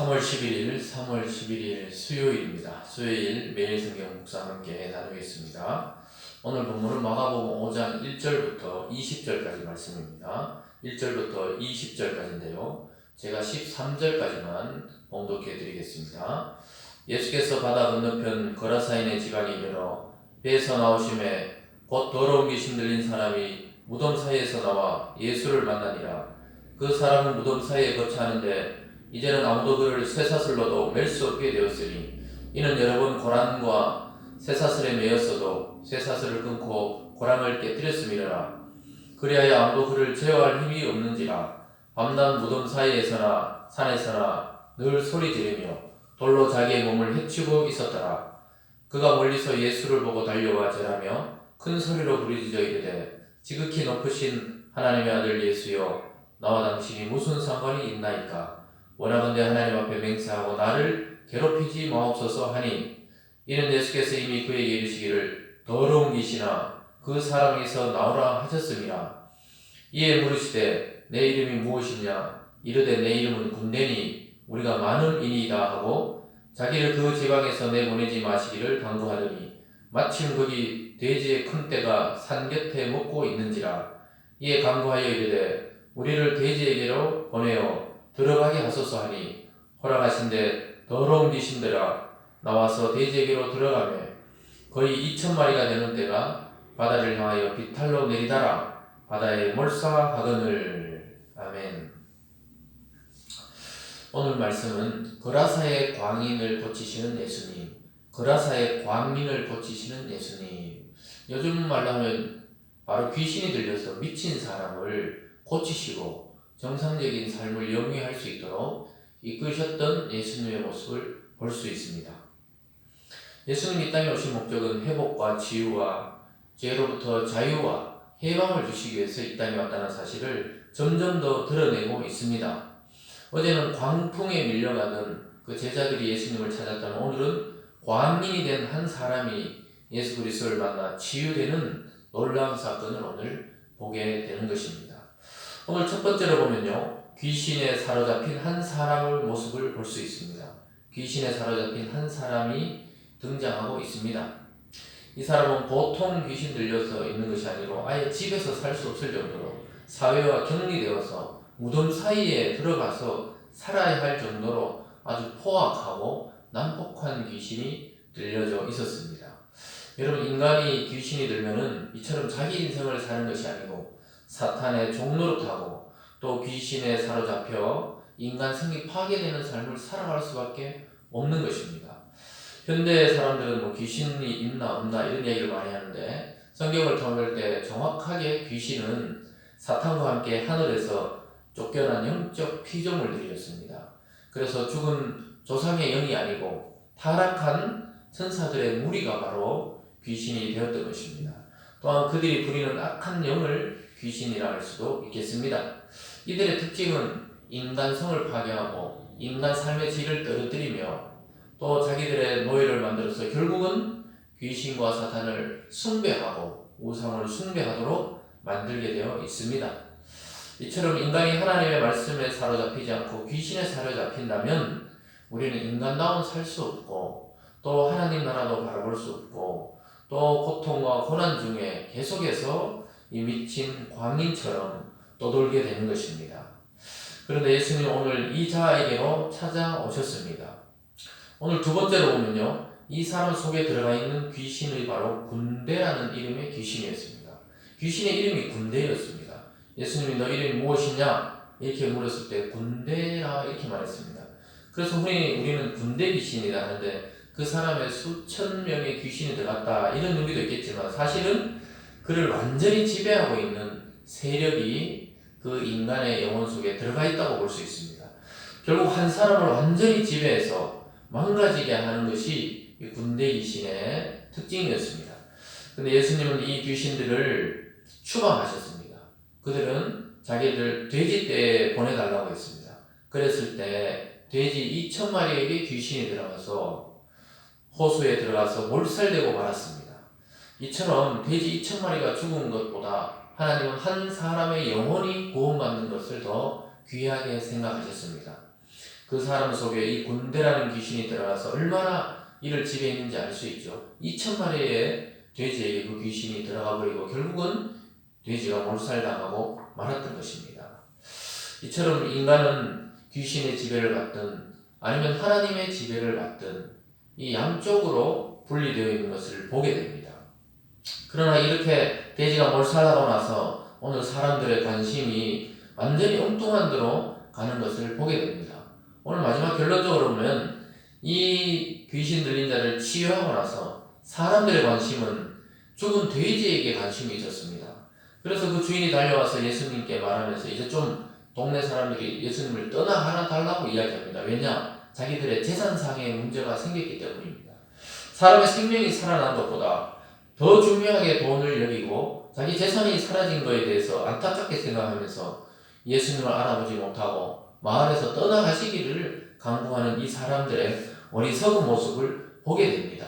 3월 11일, 3월 11일 수요일입니다. 수요일 매일 성경 묵상 함께 나누겠습니다. 오늘 본문은 마가복음 5장 1절부터 20절까지 말씀입니다. 1절부터 20절까지인데요. 제가 13절까지만 봉독해 드리겠습니다. 예수께서 바다 건너편 거라사인의 지방에 이르러 배에서 나오심에 곧 더러운 귀신 들린 사람이 무덤 사이에서 나와 예수를 만나니라. 그 사람은 무덤 사이에 거처하는데 이제는 아무도 그를 쇠사슬로도 맬 수 없게 되었으니 이는 여러 번 고랑과 쇠사슬에 매였어도 쇠사슬을 끊고 고랑을 깨뜨렸음이라. 그리하여 아무도 그를 제어할 힘이 없는지라 밤낮 무덤 사이에서나 산에서나 늘 소리 지르며 돌로 자기의 몸을 해치고 있었더라. 그가 멀리서 예수를 보고 달려와 절하며 큰 소리로 부르짖어 이르되 지극히 높으신 하나님의 아들 예수여 나와 당신이 무슨 상관이 있나이까 원하건대 하나님 앞에 맹세하고 나를 괴롭히지 마옵소서 하니 이는 예수께서 이미 그에게 이르시기를 더러운 귀신아 그 사람에게서 나오라 하셨음이라. 이에 물으시되 내 이름이 무엇이냐? 이르되 내 이름은 군대니 우리가 많은 인이다 하고 자기를 그 지방에서 내보내지 마시기를 당부하더니 마침 거기 돼지의 큰 떼가 산 곁에 먹고 있는지라. 이에 강구하여 이르되 우리를 돼지에게로 보내어 들어가게 하소서 하니 허락하신데 더러운 귀신들아 나와서 돼지에게로 들어가며 거의 2천 마리가 되는 때가 바다를 향하여 비탈로 내리다라. 바다에 몰사하거늘 아멘. 오늘 말씀은 거라사의 광인을 고치시는 예수님 거라사의 광민을 고치시는 예수님. 요즘 말로 하면 바로 귀신이 들려서 미친 사람을 고치시고 정상적인 삶을 영위할 수 있도록 이끄셨던 예수님의 모습을 볼 수 있습니다. 예수님이 이 땅에 오신 목적은 회복과 치유와 죄로부터 자유와 해방을 주시기 위해서 이 땅에 왔다는 사실을 점점 더 드러내고 있습니다. 어제는 광풍에 밀려가던 그 제자들이 예수님을 찾았다면 오늘은 광민이 된 한 사람이 예수 그리스도를 만나 치유되는 놀라운 사건을 오늘 보게 되는 것입니다. 오늘 첫 번째로 보면요. 귀신에 사로잡힌 한 사람의 모습을 볼 수 있습니다. 귀신에 사로잡힌 한 사람이 등장하고 있습니다. 이 사람은 보통 귀신 들려서 있는 것이 아니고 아예 집에서 살 수 없을 정도로 사회와 격리되어서 무덤 사이에 들어가서 살아야 할 정도로 아주 포악하고 난폭한 귀신이 들려져 있었습니다. 여러분 인간이 귀신이 들면은 이처럼 자기 인생을 사는 것이 아니고 사탄의 타고 또 귀신에 사로잡혀 인간 생이 파괴되는 삶을 살아갈 수밖에 없는 것입니다. 현대 사람들은 뭐 귀신이 있나 없나 이런 얘기를 많이 하는데 성경을 통할 때 정확하게 귀신은 사탄과 함께 하늘에서 쫓겨난 영적 피조물들이었습니다. 그래서 죽은 조상의 영이 아니고 타락한 천사들의 무리가 바로 귀신이 되었던 것입니다. 또한 그들이 부리는 악한 영을 귀신이라 할 수도 있겠습니다. 이들의 특징은 인간성을 파괴하고 인간 삶의 질을 떨어뜨리며 또 자기들의 노예를 만들어서 결국은 귀신과 사탄을 숭배하고 우상을 숭배하도록 만들게 되어 있습니다. 이처럼 인간이 하나님의 말씀에 사로잡히지 않고 귀신에 사로잡힌다면 우리는 인간다운 살 수 없고 또 하나님 나라도 바라볼 수 없고 또 고통과 고난 중에 계속해서 이 미친 광인처럼 떠돌게 되는 것입니다. 그런데 예수님 오늘 이 자에게로 찾아오셨습니다. 오늘 두 번째로 보면요. 이 사람 속에 들어가 있는 귀신의 바로 군대라는 이름의 귀신이었습니다. 귀신의 이름이 군대였습니다. 예수님이 너 이름이 무엇이냐? 이렇게 물었을 때 군대라 이렇게 말했습니다. 그래서 우리, 우리는 군대 귀신이다 하는데 그 사람의 수천 명의 귀신이 들어갔다 이런 의미도 있겠지만 사실은 그를 완전히 지배하고 있는 세력이 그 인간의 영혼 속에 들어가 있다고 볼 수 있습니다. 결국 한 사람을 완전히 지배해서 망가지게 하는 것이 군대 귀신의 특징이었습니다. 근데 예수님은 이 귀신들을 추방하셨습니다. 그들은 자기들 돼지떼에 보내달라고 했습니다. 그랬을 때 돼지 2천 마리에게 귀신이 들어가서 호수에 들어가서 몰살되고 말았습니다. 이처럼 돼지 2천 마리가 죽은 것보다 하나님은 한 사람의 영혼이 구원받는 것을 더 귀하게 생각하셨습니다. 그 사람 속에 이 군대라는 귀신이 들어가서 얼마나 이를 지배했는지 알 수 있죠. 2천 마리의 돼지에게 그 귀신이 들어가 버리고 결국은 돼지가 몰살당하고 말았던 것입니다. 이처럼 인간은 귀신의 지배를 받든 아니면 하나님의 지배를 받든 이 양쪽으로 분리되어 있는 것을 보게 됩니다. 그러나 이렇게 돼지가 몰살하고 나서 오늘 사람들의 관심이 완전히 엉뚱한 데로 가는 것을 보게 됩니다. 오늘 마지막 결론적으로 보면 이 귀신 들린 자를 치유하고 나서 사람들의 관심은 죽은 돼지에게 관심이 있었습니다. 그래서 그 주인이 달려와서 예수님께 말하면서 이제 좀 동네 사람들이 예수님을 떠나 하나 달라고 이야기합니다. 왜냐? 자기들의 재산상의 문제가 생겼기 때문입니다. 사람의 생명이 살아난 것보다 더 중요하게 돈을 여기고 자기 재산이 사라진 것에 대해서 안타깝게 생각하면서 예수님을 알아보지 못하고 마을에서 떠나가시기를 강구하는 이 사람들의 어리석은 모습을 보게 됩니다.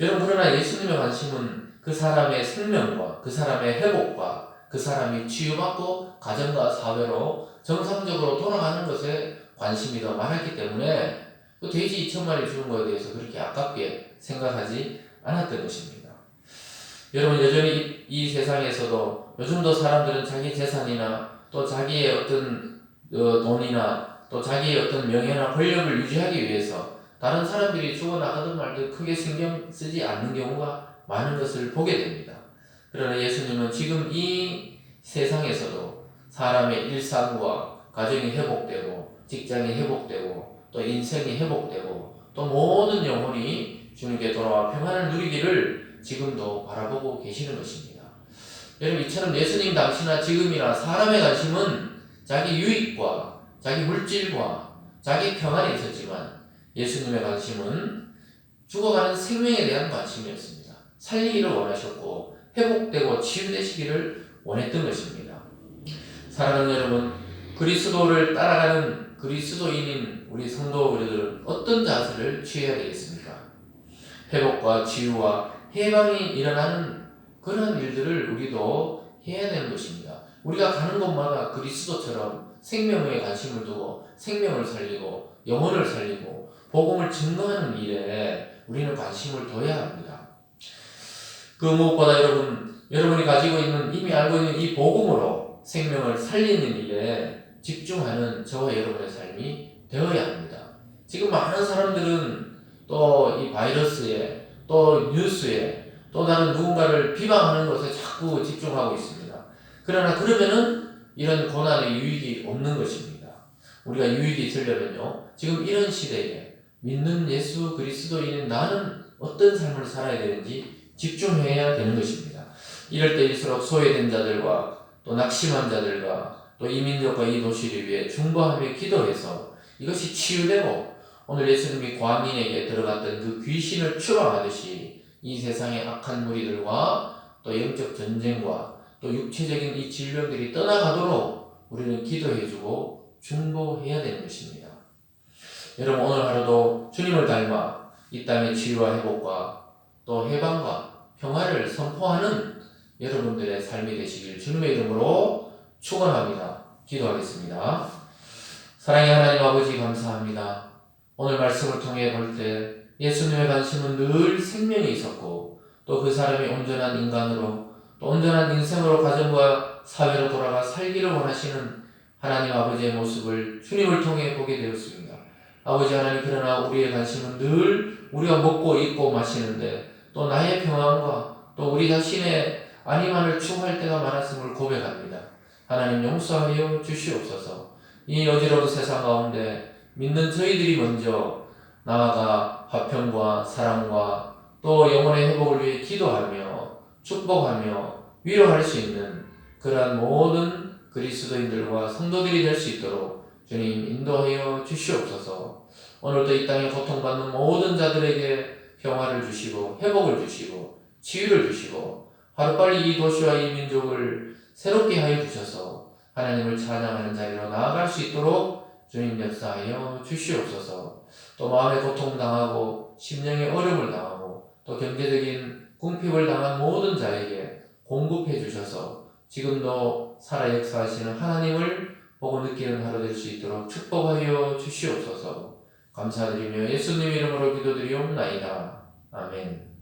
여러분 그러나 예수님의 관심은 그 사람의 생명과 그 사람의 회복과 그 사람이 치유받고 가정과 사회로 정상적으로 돌아가는 것에 관심이 더 많았기 때문에 그 돼지 2천 마리 죽은 것에 대해서 그렇게 아깝게 생각하지 않았던 것입니다. 여러분 여전히 이, 이 세상에서도 요즘도 사람들은 자기 재산이나 또 자기의 어떤 어, 돈이나 또 자기의 어떤 명예나 권력을 유지하기 위해서 다른 사람들이 죽어나가든 말든 크게 신경 쓰지 않는 경우가 많은 것을 보게 됩니다. 그러나 예수님은 지금 이 세상에서도 사람의 일상과 가정이 회복되고 직장이 회복되고 또 인생이 회복되고 또 모든 영혼이 주님께 돌아와 평안을 누리기를 지금도 바라보고 계시는 것입니다. 여러분 이처럼 예수님 당시나 지금이나 사람의 관심은 자기 유익과 자기 물질과 자기 평안에 있었지만 예수님의 관심은 죽어가는 생명에 대한 관심이었습니다. 살리기를 원하셨고 회복되고 치유되시기를 원했던 것입니다. 사랑하는 여러분, 그리스도를 따라가는 그리스도인인 우리 성도 우리들은 어떤 자세를 취해야 되겠습니까? 회복과 치유와 해방이 일어나는 그런 일들을 우리도 해야 되는 것입니다. 우리가 가는 곳마다 그리스도처럼 생명에 관심을 두고 생명을 살리고 영혼을 살리고 복음을 증거하는 일에 우리는 관심을 둬야 합니다. 그 무엇보다 여러분 여러분이 가지고 있는 이미 알고 있는 이 복음으로 생명을 살리는 일에 집중하는 저와 여러분의 삶이 되어야 합니다. 지금 많은 사람들은 또 이 바이러스에 또 뉴스에 또 다른 누군가를 비방하는 것에 자꾸 집중하고 있습니다. 그러나 그러면은 이런 고난의 유익이 없는 것입니다. 우리가 유익이 있으려면요. 지금 이런 시대에 믿는 예수 그리스도인인 나는 어떤 삶을 살아야 되는지 집중해야 되는 것입니다. 이럴 때일수록 소외된 자들과 또 낙심한 자들과 또 이민족과 이 도시를 위해 중보하며 기도해서 이것이 치유되고 오늘 예수님이 광인에게 들어갔던 그 귀신을 추방하듯이 이 세상의 악한 무리들과 또 영적 전쟁과 또 육체적인 이 질병들이 떠나가도록 우리는 기도해주고 중보해야 되는 것입니다. 여러분 오늘 하루도 주님을 닮아 이 땅의 치유와 회복과 또 해방과 평화를 선포하는 여러분들의 삶이 되시길 주님의 이름으로 축원합니다. 기도하겠습니다. 사랑의 하나님 아버지 감사합니다. 오늘 말씀을 통해 볼 때 예수님의 관심은 늘 생명이 있었고 또 그 사람이 온전한 인간으로 또 온전한 인생으로 가정과 사회로 돌아가 살기를 원하시는 하나님 아버지의 모습을 주님을 통해 보게 되었습니다. 아버지 하나님 그러나 우리의 관심은 늘 우리가 먹고 입고 마시는데 또 나의 평안과 또 우리 자신의 아니만을 추구할 때가 많았음을 고백합니다. 하나님 용서하여 주시옵소서. 이 어지러운 세상 가운데 믿는 저희들이 먼저 나아가 화평과 사랑과 또 영혼의 회복을 위해 기도하며 축복하며 위로할 수 있는 그러한 모든 그리스도인들과 성도들이 될 수 있도록 주님 인도하여 주시옵소서. 오늘도 이 땅에 고통받는 모든 자들에게 평화를 주시고 회복을 주시고 치유를 주시고 하루빨리 이 도시와 이 민족을 새롭게 하여 주셔서 하나님을 찬양하는 자리로 나아갈 수 있도록 주님 역사하여 주시옵소서. 또 마음에 고통당하고 심령에 어려움을 당하고 또 경제적인 궁핍을 당한 모든 자에게 공급해 주셔서 지금도 살아 역사하시는 하나님을 보고 느끼는 하루 될 수 있도록 축복하여 주시옵소서. 감사드리며 예수님 이름으로 기도드리옵나이다. 아멘.